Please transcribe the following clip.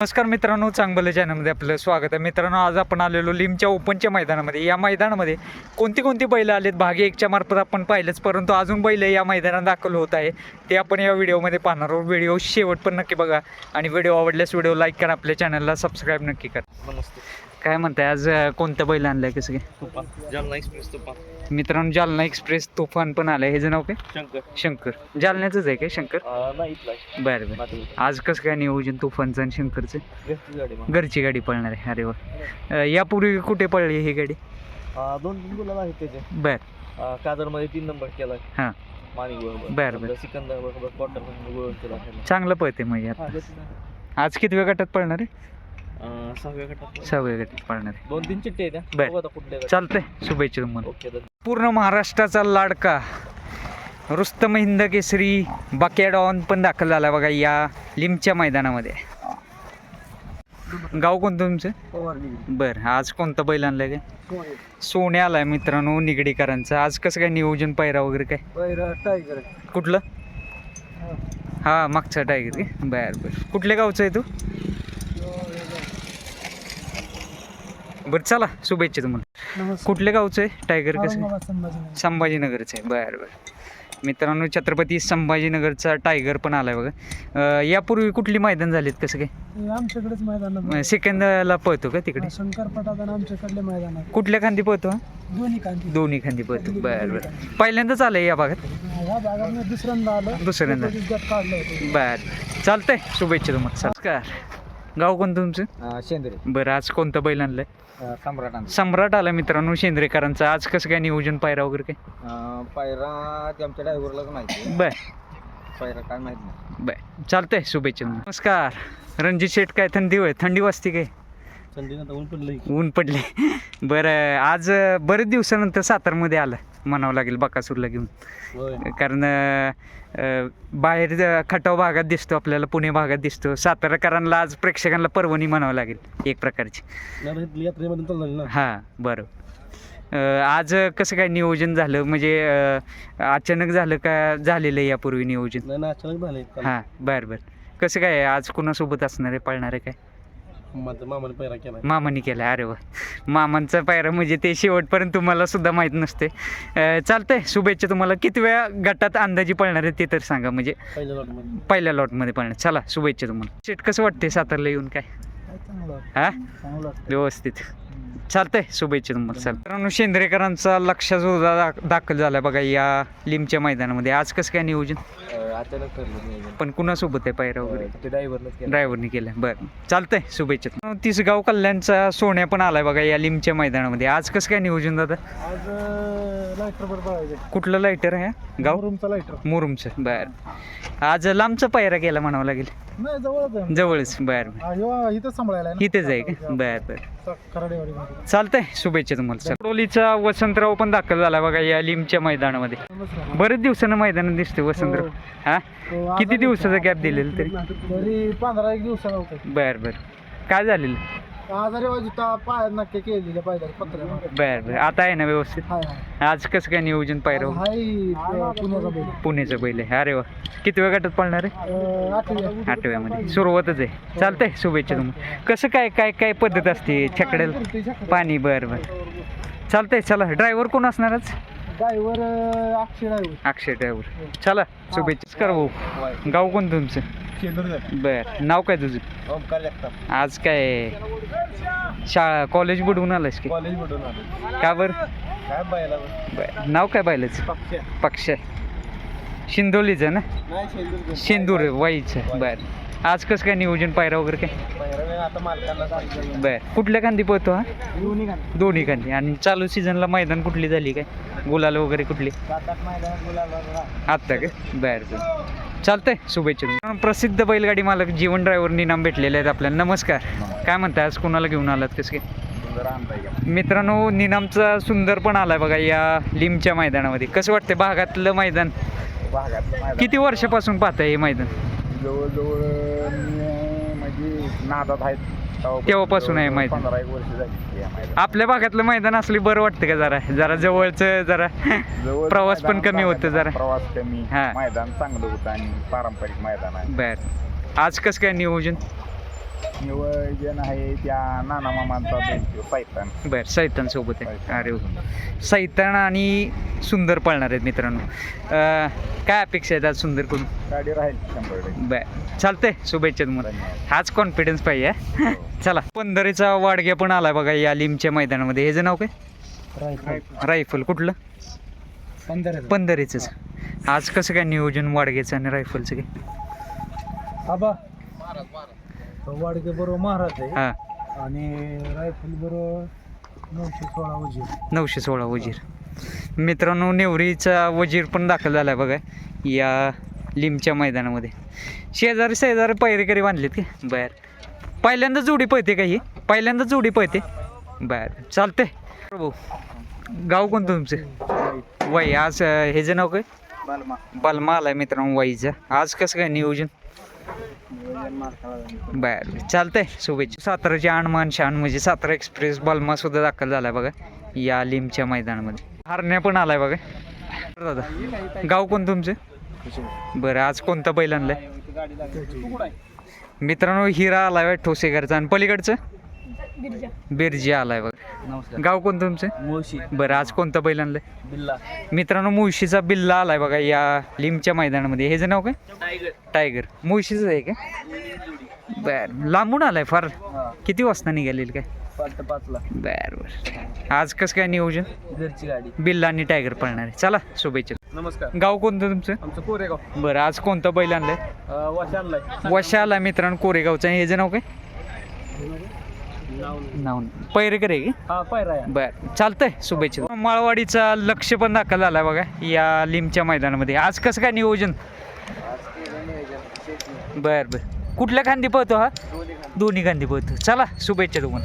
नमस्कार मित्रांनो चांगलं चॅनलमध्ये आपलं स्वागत आहे. मित्रांनो आज आपण आलेलो लिमच्या ओपनच्या मैदानामध्ये. या मैदानामध्ये कोणती कोणती बैलं आलेत? भाग एकच्या मार्फत आपण पाहिलंच परंतु अजून बैल या मैदानात दाखल होत आहे. ते आपण या व्हिडिओमध्ये पाहणार आहोत. व्हिडिओ शेवट पण नक्की बघा आणि व्हिडिओ आवडल्यास व्हिडिओ लाईक करा आपल्या चॅनलला सबस्क्राईब नक्की करा. नमस्ते. काय म्हणताय आज कोणतं बैल आणलं आहे कसं काय? तुफान. जालना एक्सप्रेस तुफान. मित्रांनो जालना एक्सप्रेस तुफान पण आलं आहे ह्याचं नाव काय? शंकर. शंकर. जालन्याचंच आहे काय? शंकर? नाही. बरं बरं. आज कसं काय नियोजन तुफानचं आणि शंकरचं? घरची गाडी पळणार आहे. अरे वा. यापूर्वी कुठे पळली ही गाडी? दोन तीन गुलाल आहेत त्याचे. बर. काजरमध्ये तीन नंबर केला. हां. माणिक बरोबर बरं, आपलं सिकंदर बरोबर क्वार्टरमध्ये गोळ केला आहे. चांगलं पळते मग हा. आज किती वेळ गटात पळणार आहे? अं, सहाव्या गटात सहाव्या गटात पळणार आहे. दोन तीन चिठ्ठे आहेत बरं. हा. बघू आता कुठल्या गटात. चालतंय. शुभेच्छा तुम्हाला. ओके धन्यवाद. पूर्ण महाराष्ट्राचा लाडका रुस्तम हिंद केसरी बाक्या डॉन पण दाखल झाला बघा या लिमच्या मैदानामध्ये. गाव कोणतं तुमचं? बरं आज कोणतं बैल आणलंय काय? सोने. आलाय मित्रांनो निगडीकरांचं. आज कसं काय नियोजन पायरा वगैरे काय? टायगर. कुठलं? हा मागचा टायगर. बर बर. कुठल्या गावचं आहे तू? बरं चला शुभेच्छा तुम्हाला. कुठल्या गावचं आहे? टायगर कसं संभाजीनगरचं आहे. बरं बरं. मित्रांनो छत्रपती संभाजीनगरचा टायगर पण आलाय बघा. यापूर्वी कुठली मैदान झालीत कसं काय? आमच्याकडेच मैदान सेकंदला पळतो का तिकडे? शंकर आमच्याकडले मैदान कुठल्या खांदी पळतो? दोन्ही कांती दोन्ही खांदी पळतो. बरं बरं. पहिल्यांदाच आलंय या भागात? दुसऱ्यांदा आलो. दुसऱ्यांदा. बर. चालतंय. शुभेच्छा तुम्हाला. नमस्कार. गाव कोणतं तुमचं? शेंद्रे. बरं आज कोणतं बैल आणलंय? सम्राट सम्राट आला मित्रांनो शेंद्रेकरांचं. आज कसं काय नियोजन पायरा वगैरे काय? पायरा ते आमच्या ड्रायव्हरलाच माहिती बर. पायरा काय माहीत नाही. बर. चालतंय शुभेच्छा. नमस्कार. रणजित शेठ काय थंडी होय? थंडी वाजते काय? ऊन पडलं ऊन पडले बरं आज बरेच दिवसानंतर सातारमध्ये आलं म्हणावं लागेल बकासूरला घेऊन. कारण बाहेर खटाव भागात दिसतो आपल्याला पुणे भागात दिसतो. साताराकरांना आज प्रेक्षकांना पर्वणी म्हणावं लागेल एक प्रकारची. हां बरं. आज कसं काय नियोजन झालं? म्हणजे अचानक झालं का झालेलं आहे यापूर्वी नियोजन? अचानक झाले हां बरं बरं. कसं काय? आज कुणासोबत असणार आहे पळणार आहे काय? मामाने पैरा केला मामाने केलं अरे वा. मामांचा पायरा म्हणजे ते शेवटपर्यंत तुम्हाला सुद्धा माहीत नसते. अं, चालतंय शुभेच्छा तुम्हाला. किती वेळा गटात अंदाजी पळणार आहे ते तर सांगा म्हणजे पहिल्या लॉटमध्ये. पहिल्या लॉटमध्ये पळणार. चला शुभेच्छा तुम्हाला. शेट कसं वाटते सातारला येऊन काय? काय चांगलं वाटतं, हा? चांगलं. व्यवस्थित. चालतंय शुभेच्छा तुम्हाला. चल. मित्रांनो शेंद्रेकरांचा लक्ष दा- दाखल झाला बघा या लिमच्या मैदानामध्ये. आज कसं काय नियोजन? अचानक ठरलं नियोजन. पण कुणासोबत आहे पायरा वगैरे? केलं ड्रायव्हरने केलं बरं. चालतंय शुभेच्छा. तिसगाव कल्याणचा सोन्या पण आलाय बघा या लिमच्या मैदानामध्ये. आज कसं काय नियोजन दादा? आज लायटर कुठलं लाईटर आहे? हा? गाव? रूमचा लायटर मुरुमचं. बरं. आज लांबचा पायरा केला म्हणावं लागेल. नाही जवळच बरं हा, इथंच सांभाळायला. इथेच आहे का? बरं बरं. चालतंय. शुभेच्छा तुम्हाला. कोडोलीचा वसंतराव पण दाखल झाला बघा या लिमच्या मैदानामध्ये. बरेच दिवसानं मैदानात दिसते वसंतराव. हा. तो किती आजारी दिवसाचा गॅप दिलेला तरी? पंधरा एक दिवसाला बरं बरं. काय झालेलं? आजारी वाजता पाय नक्की केलेल्या पाहिजे पत्र्या बरं बरं. आता आहे ना व्यवस्थित? हाय हाय. आज कसं काय नियोजन हाय पुण्याचा बैल. पुण्याचं बैल आहे. अरे वा. किती वेळ गटात पळणार आहे? अं, आठवी आठव्यामध्ये. सुरुवातच आहे. चालतंय शुभेच्छा तुम्हाला. कसं काय काय काय पद्धत असते छकड्याला? पाणी बरं बरं. चालतंय चला. ड्रायव्हर कोण असणारच driver Akshay driver. Akshay driver. चला शुभेच्छा. कर भाऊ. गाव कोण तुमचं? बर. नाव काय तुझं? ओमकार जगताप. आज काय? शाळा कॉलेज बुडवून आलास की? कॉलेज मधून आलो. का बर? काय बायला बर? नाव काय पाहिलंच पक्ष. पक्ष. शिंदोलीचं ना? शेंदूर वाईचं बर. आज कसं काय नियोजन पायरा वगैरे काय? बर. कुठल्या खांदी पोहतो हा? दोन्ही खांदी. आणि चालू सीझनला मैदान कुठली झाली काय? गुलाल वगैरे कुठली? आत्ता का? बर बर. चालतंय. शुभेच्छा प्रसिद्ध बैलगाडी मालक जीवन ड्रायव्हर नाम भेटलेले आहेत आपल्याला. नमस्कार. काय म्हणताय आज कुणाला घेऊन आलात कसं काय? मित्रांनो निनामचा सुंदर पण आलाय बघा या लिमच्या मैदानामध्ये. कसं वाटतंय? भागातलं मैदान? भागातलं मैदान किती वर्षापासून पाहताय हे मैदान जवळजवळ मी म्हणजे नादात आहेत तेव्हापासून तेव्हापासून आहे माहिती. पंधरा एक वर्ष झाली या मैदानात. आपल्या भागातलं मैदान असली बरं वाटतं का जरा जरा जवळचं जरा प्रवास पण कमी होतं जरा. प्रवास कमी हा. मैदान चांगलं होतं आणि पारंपरिक मैदान आहे बर आज कसं काय नियोजन नियोजन आहे त्या नाना मामांचा बर सैतान सोबत आहे. सैतान. अरे वा. सैतान आणि सुंदर पळणार आहेत मित्रांनो. अं, काय अपेक्षा आहेत आज सुंदरकडून? गाडी राहील शंभर टक्के. बर. चालतंय. शुभेच्छा तुम्हाला. हाच कॉन्फिडन्स पाहिजे हा? चला. पंधरेचा वाडग्या पण आलाय बघा या लिमच्या मैदानामध्ये. ह्याचं नाव काय? रायफल. कुठलं? पंधरा पंधरेचंच. आज कसं काय नियोजन वाडग्याचं आणि रायफलचं काय? वाडगे बरोबर महाराज आहे. हां. आणि रायफल बरोबर नऊशे सोळा वजीर. नऊशे सोळा वजीर. मित्रांनो नेवरीचा वजीर पण दाखल झाला आहे बघा. या लिमच्या मैदानामध्ये. शेजारी शेजारी पैरेकरी बांधलेत की? बर. पहिल्यांदा जोडी पळते का ही? पहिल्यांदा जोडी पळते. बर. चालते भाऊ गाव कोणतं तुमचं? वाई आज अं, ह्याचं नाव काय? बालमा. बलमा आलाय मित्रांनो वाईचं आज कसं काय नियोजन? बर चालतंय. शुभेच्छा. साताराची आणमान शान म्हणजे सातारा एक्सप्रेस बलमा सुद्धा दाखल झालाय बघा या लिमच्या मैदानामध्ये. हरण्या पण आलाय बघा. दादा गाव कोण तुमचं? बरं आज कोणता बैल आणलाय मित्रांनो हिरा आलाय बघा ठोसेकरचा. आणि पलीकडचं? बिरजी. आलाय बघा. नमस्कार. गाव कोण तुमचं? मुळशी. बरं आज कोणता बैल आणलाय? बिल्ला. मित्रांनो मुळशीचा बिल्ला आलाय बघा या लिमच्या मैदानामध्ये. ह्याचं नाव काय? टायगर. टायगर. मुळशीचं आहे का? बर लांबून आलाय फार. किती वाजता निघालेल काय? पाच पाचला. बर बर. आज कसं काय नियोजन? घरची गाडी. बिल्ला आणि टायगर पळणार. आहे चला शुभेच्छा. नमस्कार. गाव कोणतं तुमचं? आमचं कोरेगाव. बरं आज कोणतं बैल आणलंय? वाशी आणलाय. वशा आला मित्रांनो कोरेगावचं. आणि ह्याचं नाव काय? नाव नाही. पैरेकर आहे की? हा पायरा बर चालतंय शुभेच्छा. माळवाडीचा लक्ष पण दाखल झालाय बघा या लिमच्या मैदानामध्ये. आज कसं काय नियोजन? बर बर. कुठल्या खांदी पळतो हा? दोन्ही खांदी पळतो. चला शुभेच्छा तुम्हाला.